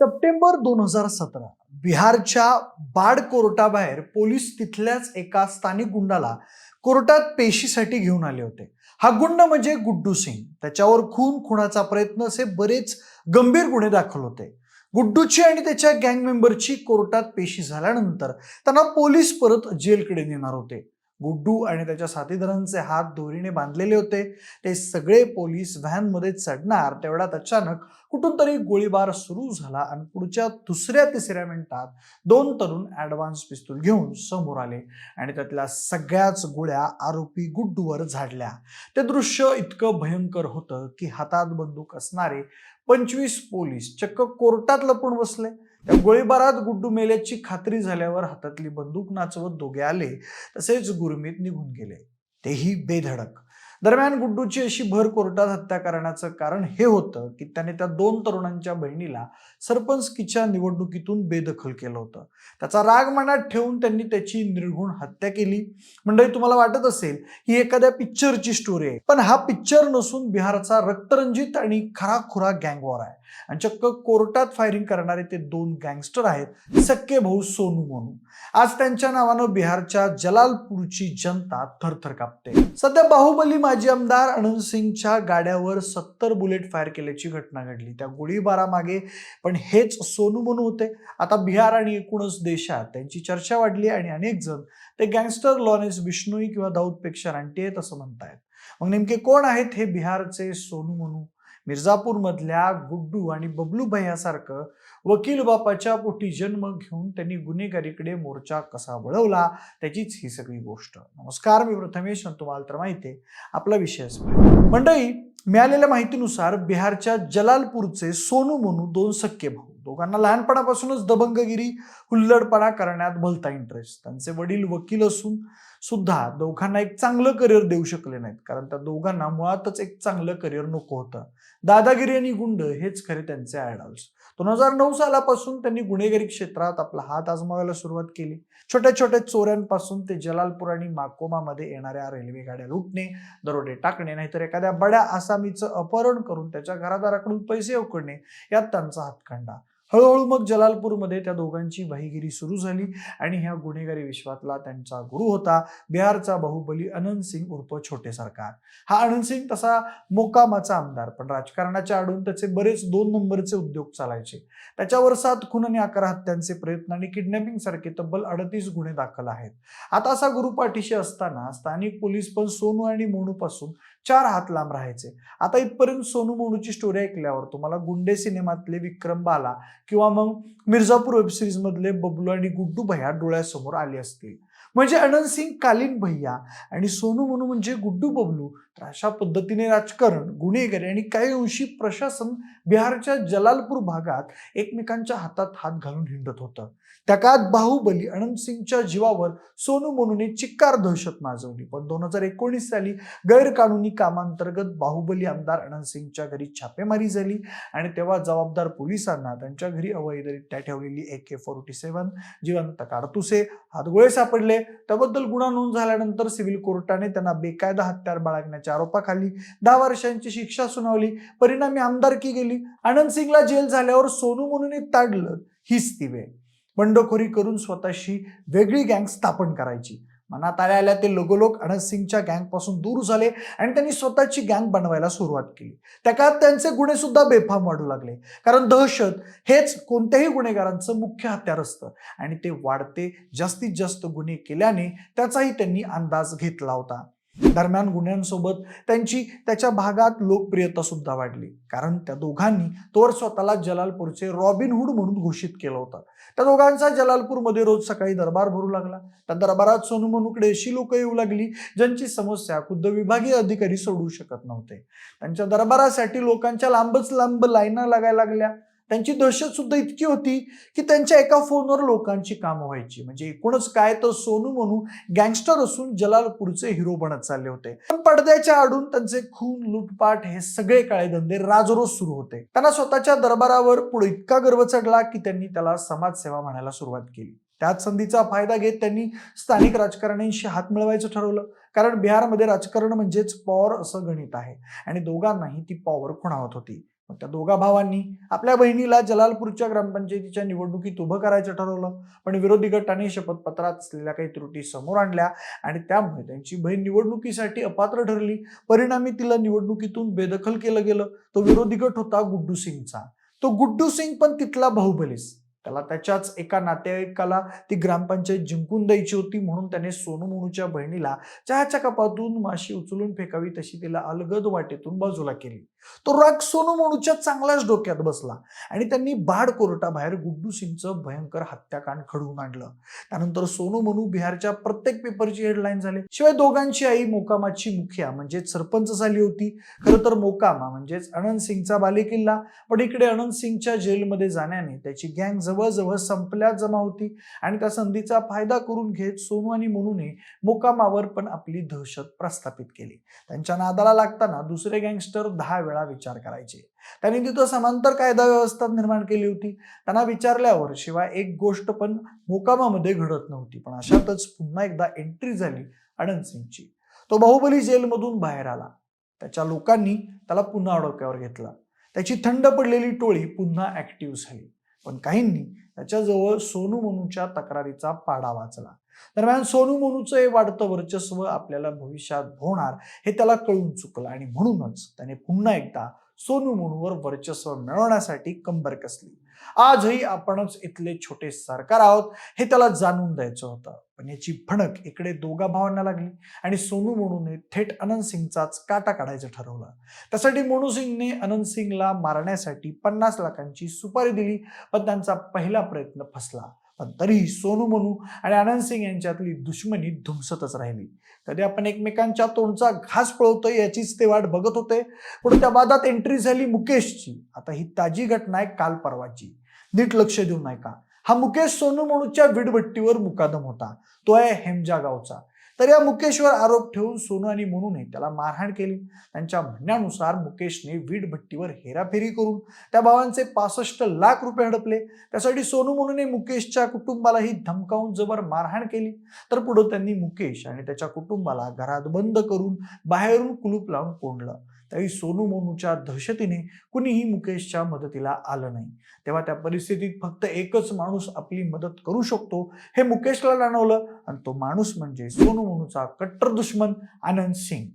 September दोन हजार सतरा बिहारच्या बाड कोर्टाबाहेर पोलीस तिथल्याच एका स्थानिक गुंडाला कोर्टात पेशीसाठी घेऊन आले होते. हा गुंड म्हणजे गुड्डू सिंग. त्याच्यावर खून खुनाचा प्रयत्न असे बरेच गंभीर गुन्हे दाखल होते. गुड्डूची आणि त्याच्या गँग मेंबरची कोर्टात पेशी झाल्यानंतर त्यांना पोलीस परत जेलकडे नेणार होते. गुड्डू आणि त्याच्या साथीदारांचे हात दोरीने बांधलेले होते. ते सगळे पोलीस व्हॅनमध्ये चढणार तेवढ्यात अचानक कुठून तरी गोळीबार सुरू झाला आणि पुढच्या दुसऱ्या तिसऱ्या मिनिटात दोन तरुण ॲडव्हान्स पिस्तूल घेऊन समोर आले आणि त्यातल्या सगळ्याच गोळ्या आरोपी गुड्डूवर झाडल्या. ते दृश्य इतकं भयंकर होतं की हातात बंदूक असणारे पंचवीस पोलीस चक्क कोर्टात लपून बसले. त्या गोळीबारात गुड्डू मेल्याची खात्री झाल्यावर हातातली बंदूक नाचवत दोघे आले तसेच गुरमीत निघून गेले. तेही बेधडक. दरम्यान गुड्डूची अशी भर कोर्टात हत्या करण्याचं कारण हे होतं की त्याने त्या दोन तरुणांच्या बहिणीला सरपंचकीच्या निवडणुकीतून बेदखल केलं होतं. त्याचा राग मनात ठेवून त्यांनी त्याची निर्घुण हत्या केली. मंडळी तुम्हाला वाटत असेल ही एखाद्या पिक्चरची स्टोरी आहे पण हा पिक्चर नसून बिहारचा रक्तरंजित आणि खराखुरा गँग वॉर आहे. आणि चक्क कोर्टात फायरिंग करणारे ते दोन गँगस्टर आहेत सक्के भाऊ सोनू म्हणून. आज त्यांच्या नावानं बिहारच्या जलालपूरची जनता थरथर कापते. सध्या बाहुबली माजी आमदार अनंत सिंगच्या गाड्यावर सत्तर बुलेट फायर केल्याची घटना घडली. त्या गोळीबारामागे पण हेच सोनू म्हणू होते. आता बिहार आणि एकूणच देशात त्यांची चर्चा वाढली आणि अनेक जण ते गँगस्टर लॉरेन्स विष्णूई किंवा दाऊदपेक्षा रांटी आहेत असं म्हणतायत. मग नेमके कोण आहेत हे बिहारचे सोनू म्हणू? मिर्झापूरमधल्या गुड्डू आणि बबलू भैयासारखं वकील बापाच्या पोटी जन्म घेऊन त्यांनी गुन्हेगारीकडे मोर्चा कसा वळवला त्याचीच ही सगळी गोष्ट. नमस्कार मी प्रथमेश तुम्हाला तर माहिती आहे आपला विषय मंडळी मिळालेल्या माहितीनुसार बिहारच्या जलालपूरचे सोनू म्हणू दोन सख्खे भाऊ. दोघांना लहानपणापासूनच दबंगगिरी हुल्लडपणा करण्यात भलता इंटरेस्ट त्यांचे वडील वकील असून सुद्धा दोघांना एक चांगलं करिअर देऊ शकले नाहीत. कारण त्या दोघांना मुळातच एक चांगलं करिअर नको होतं. दादागिरी आणि गुंड हेच खरे त्यांचे आयडॉल्स दोन हजार नऊ सालापासून त्यांनी गुन्हेगारी क्षेत्रात आपला हात आजमावायला सुरुवात केली. छोट्या छोट्या चोऱ्यांपासून ते जलालपूर आणि माकोमामध्ये येणाऱ्या रेल्वे गाड्या लुटणे दरोडे टाकणे नाहीतर एखाद्या बड्या आसामीचं अपहरण करून त्याच्या घरादाराकडून पैसे उकडणे यात त्यांचा हातखंडा. हळूहळू मग जलालपूरमध्ये त्या दोघांची भाईगिरी सुरू झाली आणि ह्या गुन्हेगारी विश्वातला त्यांचा गुरु होता बिहारचा बाहुबली अनंत सिंग उर्फ छोटे सरकार. हा अनंत सिंग तसा मोकामाचा आमदार पण राजकारणाच्या आडून त्याचे बरेच दोन नंबरचे उद्योग चालायचे. त्याच्यावर सात खून आणि अकरा हत्यांचे प्रयत्न आणि किडनॅपिंग सारखे तब्बल अडतीस गुन्हे दाखल आहेत. आता असा गुरु पाठीशी असताना स्थानिक पोलीस पण सोनू आणि मोनू पासून चार हात लांब राहायचे. आता इथपर्यंत सोनू मोनूची स्टोरी ऐकल्यावर तुम्हाला गुंडे सिनेमातले विक्रम बाला किंवा मग मिर्झापूर वेबसिरीज मधले बबलू आणि गुड्डू भैया डोळ्यासमोर आले असतील. म्हणजे अनंत सिंग कालीन भैया आणि सोनू मोनू म्हणजे गुड्डू बबलू तर अशा पद्धतीने राजकारण गुन्हेगारी आणि काही अंशी प्रशासन बिहारच्या जलालपूर भागात एकमेकांच्या हातात हात घालून हिंडत होतं. त्या काळात बाहुबली अनंत सिंगच्या जीवावर सोनू मोनूने चिक्कार दहशत माजवली. पण दोन हजार एकोणीस साली गैरकानूनी कामांतर्गत बाहुबली आमदार अनंत सिंगच्या घरी छापेमारी झाली आणि तेव्हा जबाबदार पोलिसांना त्यांच्या घरी अवैधरित्या ठेवलेली ए के फोर्टी सेव्हन जिवंत कारतुसे हातगोळे सापडले. त्याबद्दल गुन्हा नोंद झाल्यानंतर सिव्हिल कोर्टाने त्यांना बेकायदा हत्यार बाळगण्याच्या आरोपाखाली दहा वर्षांची शिक्षा सुनावली. परिणामी आमदारकी गेली. आनंद सिंगला जेल झाल्यावर सोनू म्हणून ताडलं हीच ती वेळ. बंडखोरी करून स्वतःशी वेगळी गँग स्थापन करायची. मनात आल्या आल्या ते लोगोलोक अनंत सिंगच्या गँगपासून दूर झाले आणि त्यांनी स्वतःची गँग बनवायला सुरुवात केली. त्या काळात त्यांचे गुन्हे सुद्धा बेफाम वाढू लागले. कारण दहशत हेच कोणत्याही गुन्हेगारांचं मुख्य हत्यार असतं आणि ते वाढते जास्तीत जास्त गुन्हे केल्याने त्याचाही त्यांनी अंदाज घेतला होता. दरम्यान गुन्ह्यांसोबत त्यांची त्याच्या भागात लोकप्रियता सुद्धा वाढली. कारण त्या दोघांनी तोवर स्वतःला जलालपूरचे रॉबिन हुड म्हणून घोषित केलं होतं. त्या दोघांचा जलालपूरमध्ये रोज सकाळी दरबार भरू लागला. त्या दरबारात सोनू मनूकडे अशी लोक येऊ लागली ज्यांची समस्या खुद्द विभागीय अधिकारी सोडवू शकत नव्हते. त्यांच्या दरबारासाठी लोकांच्या लांबच लांब लाईना लागायला लागल्या. त्यांची दहशत सुद्धा इतकी होती की त्यांच्या एका फोनवर लोकांची कामं व्हायची. म्हणजे एकूणच काय तर सोनू म्हणू गँगस्टर असून जलालपूरचे हिरो बनत चालले होते. पण पडद्याच्या आडून त्यांचे खून लूटपाट हे सगळे काळे धंदे राजरोज सुरू होते. त्यांना स्वतःच्या दरबारावर पुढे इतका गर्व चढला की त्यांनी त्याला समाजसेवा म्हणायला सुरुवात केली. त्याच संधीचा फायदा घेत त्यांनी स्थानिक राजकारण्यांशी हात मिळवायचं ठरवलं. कारण बिहारमध्ये राजकारण म्हणजेच पॉवर असं गणित आहे. आणि दोघांनाही ती पॉवर खुणावत होती. मग त्या दोघा भावांनी आपल्या बहिणीला जलालपूरच्या ग्रामपंचायतीच्या निवडणुकीत उभं करायचं ठरवलं. पण विरोधी गटाने शपथपत्रात असलेल्या काही त्रुटी समोर आणल्या आणि त्यामुळे त्यांची बहीण निवडणुकीसाठी अपात्र ठरली. परिणामी तिला निवडणुकीतून बेदखल केलं गेलं. तो विरोधी गट होता गुड्डू सिंगचा. तो गुड्डू सिंग पण तिथला बाहुबलीच त्याला त्याच्याच एका नातेवाईकाला ती ग्रामपंचायत जिंकून द्यायची होती म्हणून त्याने सोनू मोनूच्या बहिणीला चहाच्या कपातून माशी उचलून फेकावी तशी तिला अलगद वाटेतून बाजूला केली. तो राग सोनू मोनूच्या चांगल्याच डोक्यात बसला आणि त्यांनी बाड कोर्टाबाहेर गुड्डू सिंगचं भयंकर हत्याकांड घडवून आणलं. त्यानंतर सोनू मोनू बिहारच्या प्रत्येक पेपरची हेडलाईन झाली. शिवाय दोघांची आई मोकामाची मुखिया म्हणजेच सरपंच झाली होती. खरं तर मोकामा म्हणजेच अनंत सिंगचा बालेकिल्ला. पण इकडे अनंत सिंगच्या जेलमध्ये जाण्याने त्याची गँग जवळजवळ संपल्या जमा होती आणि त्या संधीचा फायदा करून घेत सोनू आणि मोनूने मुकामावर पण आपली दहशत प्रस्थापित केली. त्यांच्या नादाला लागताना दुसरे गँगस्टर दहा वेळा विचार करायचे. त्यांनी तिथं समांतर कायदा व्यवस्था निर्माण केली होती. त्यांना विचारल्यावर शिवाय एक गोष्ट पण मुकामामध्ये घडत नव्हती पण अशातच पुन्हा एकदा एंट्री झाली अनंत सिंगची. तो बाहुबली जेलमधून बाहेर आला. त्याच्या लोकांनी त्याला पुन्हा डोक्यावर घेतला. त्याची थंड पडलेली टोळी पुन्हा ऍक्टिव्ह झाली. पण काहींनी त्याच्याजवळ सोनू मनूच्या तक्रारीचा पाडा वाचला. दरम्यान सोनू मनूचं हे वाढतं वर्चस्व आपल्याला भविष्यात होणार हे त्याला कळून चुकलं आणि म्हणूनच त्याने पुन्हा एकदा सोनू मनूवर वर्चस्व मिळवण्यासाठी कंबर कसली. आजही आपणच इथले छोटे सरकार आहोत हे त्याला जाणून द्यायचं होतं. पण याची भणक इकडे दोघा भावांना लागली आणि सोनू मोनूने थेट अनंत सिंगचाच काटा काढायचं ठरवलं. त्यासाठी मोनू सिंगने अनंत सिंगला मारण्यासाठी पन्नास लाखांची सुपारी दिली पण त्यांचा पहिला प्रयत्न फसला. पण तरीही सोनू मनू आणि आनंद सिंग यांच्यातली दुश्मनी धुमसतच राहिली. कधी आपण एकमेकांच्या तोंडचा घास पळवतोय याचीच ते वाट बघत होते. पण त्या वादात एंट्री झाली मुकेशची. आता ही ताजी घटना आहे काल परवाची. नीट लक्ष देऊन ऐका का हा मुकेश सोनू मनूच्या विडभट्टीवर मुकादम होता. तो आहे हेमजा गावचा. तर या मुकेशवर आरोप ठेवून सोनू आणि मोनूने त्याला मारहाण केली. त्यांच्या म्हणण्यानुसार मुकेशने वीटभट्टीवर हेराफेरी करून त्या भावांचे पासष्ट लाख रुपये हडपले. त्यासाठी सोनू मोनूने मुकेशच्या कुटुंबालाही धमकावून जबर मारहाण केली. तर पुढे त्यांनी मुकेश आणि त्याच्या कुटुंबाला घरात बंद करून बाहेरून कुलूप लावून कोंडलं. त्यावेळी सोनू मोनूच्या दहशतीने कुणीही मुकेशच्या मदतीला आलं नाही. तेव्हा त्या परिस्थितीत फक्त एकच माणूस आपली मदत करू शकतो हे मुकेशला जाणवलं आणि तो माणूस म्हणजे सोनू मोनूचा कट्टर दुश्मन आनंद सिंग.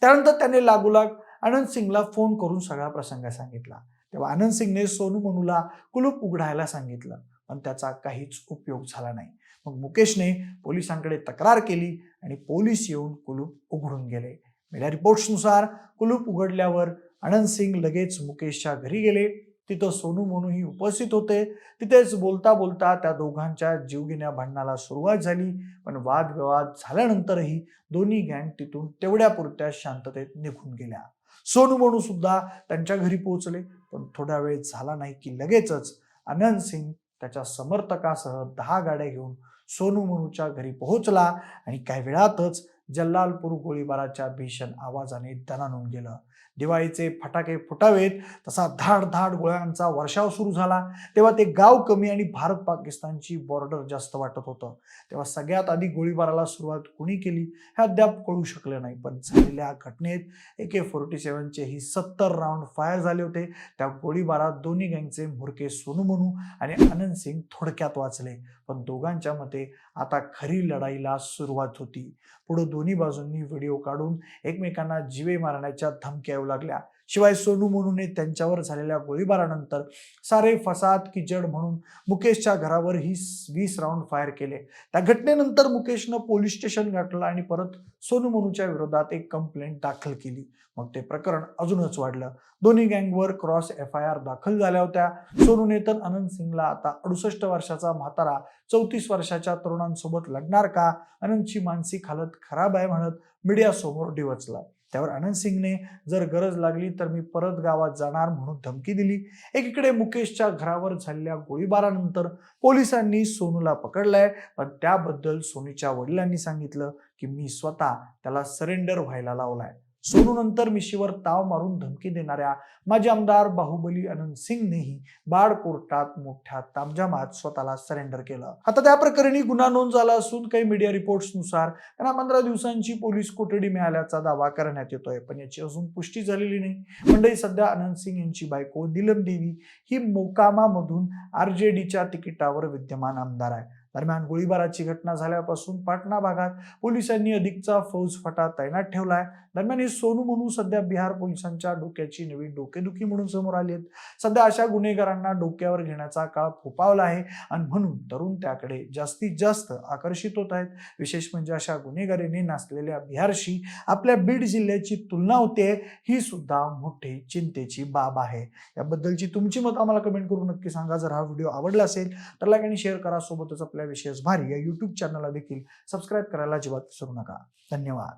त्यानंतर त्याने लागोलाग आनंद सिंगला फोन करून सगळा प्रसंग सांगितला. तेव्हा आनंद सिंगने सोनू मनूला कुलूप उघडायला सांगितलं पण त्याचा काहीच उपयोग झाला नाही. मग मुकेशने पोलिसांकडे तक्रार केली आणि पोलीस येऊन कुलूप उघडून गेले. मीडिया रिपोर्ट्सनुसार कुलूप उघडल्यावर आनंद सिंग लगेच मुकेशच्या घरी गेले. तिथं सोनू मोनूही उपस्थित होते. तिथेच बोलता बोलता त्या दोघांच्या जीवघेण्या भांडणाला सुरुवात झाली. पण वादविवाद झाल्यानंतरही दोन्ही गँग तिथून तेवढ्या पुरत्या शांततेत निघून गेल्या. सोनू मोनू सुद्धा त्यांच्या घरी पोहोचले. पण थोडा वेळ झाला नाही की लगेचच आनंद सिंग त्याच्या समर्थकासह दहा गाड्या घेऊन सोनू मोनूच्या घरी पोहोचला. आणि काही वेळातच जल्लालपूर गोळीबाराच्या भीषण आवाजाने दणानून गेलं. दिवाळीचे फटाके फुटावेत तसा धाड धाड गोळ्यांचा वर्षाव सुरू झाला. तेव्हा ते गाव कमी आणि भारत पाकिस्तानची बॉर्डर जास्त वाटत होतं. तेव्हा सगळ्यात आधी गोळीबाराला सुरुवात कुणी केली? हे अद्याप कळू शकले नाही. पण झालेल्या घटनेत ए के फोर्टी सेव्हनचे ही सत्तर राऊंड फायर झाले होते. त्या गोळीबारात दोन्ही गँगचे म्होरके सोनू मनू आणि आनंद सिंग थोडक्यात वाचले. पण दोघांच्या मते आता खरी लढाईला सुरुवात होती. पुढे दोन्ही बाजूंनी व्हिडिओ काढून एकमेकांना जीवे मारण्याच्या धमक्या येऊ लागल्या. शिवाय सोनू मोनूने त्यांच्यावर झालेल्या गोळीबारानंतर सारे फसाद की जड म्हणून मुकेशच्या घरावर ही वीस राऊंड फायर केले. त्या घटनेनंतर मुकेशनं पोलीस स्टेशन गाठलं आणि परत सोनू मोनूच्या विरोधात एक कंप्लेंट दाखल केली. मग ते प्रकरण अजूनच वाढलं. दोन्ही गँगवर क्रॉस एफ आय आर दाखल झाल्या होत्या. सोनूने तर अनंत सिंगला आता अडुसष्ट वर्षाचा म्हातारा चौतीस वर्षाच्या तरुणांसोबत लढणार का? अनंतची मानसिक हालत खराब आहे म्हणत मीडियासमोर डिवचला. त्यावर आनंद सिंगने जर गरज लागली तर मी परत गावात जाणार म्हणून धमकी दिली. एकीकडे मुकेशच्या घरावर झालेल्या गोळीबारानंतर पोलिसांनी सोनूला पकडलाय. पण त्याबद्दल सोनीच्या वडिलांनी सांगितलं की मी स्वतः त्याला सरेंडर व्हायला लावलाय. सोनूनंतर मिशीवर ताव मारून धमकी देणाऱ्या माजी आमदार बाहुबली अनंत सिंगनेही बाड कोर्टात मोठ्या तामजामात स्वतःला सरेंडर केलं. आता त्या प्रकरणी गुन्हा नोंद झाला असून काही मीडिया रिपोर्ट्सनुसार त्यांना पंधरा दिवसांची पोलीस कोठडी मिळाल्याचा दावा करण्यात येतोय पण याची अजून पुष्टी झालेली नाही. मंडळी सध्या अनंत सिंग यांची बायको दिलम देवी ही मोकामामधून आर जे डीच्या तिकिटावर विद्यमान आमदार आहे. दरम्यान गोळीबाराची घटना झाल्यापासून पाटणा भागात पोलिसांनी अधिकचा फौजफाटा तैनात ठेवला आहे दरम्यान हे सोनू म्हणून सध्या बिहार पोलिसांच्या डोक्याची नवी डोकेदुखी म्हणून समोर आली आहेत. सध्या अशा गुन्हेगारांना डोक्यावर घेण्याचा काळ फोपावला आहे आणि म्हणून तरुण त्याकडे जास्तीत जास्त आकर्षित होत आहेत. विशेष म्हणजे अशा गुन्हेगारीने नाचलेल्या बिहारशी आपल्या बीड जिल्ह्याची तुलना होते ही सुद्धा मोठी चिंतेची बाब आहे. याबद्दलची तुमची मत आम्हाला कमेंट करून नक्की सांगा. जर हा व्हिडिओ आवडला असेल तर लाईक आणि शेअर करा. सोबतच आपल्या विशेष भारी. या यूट्यूब चॅनलला देखील सबस्क्राईब करायला अजिबात विसरू नका. धन्यवाद.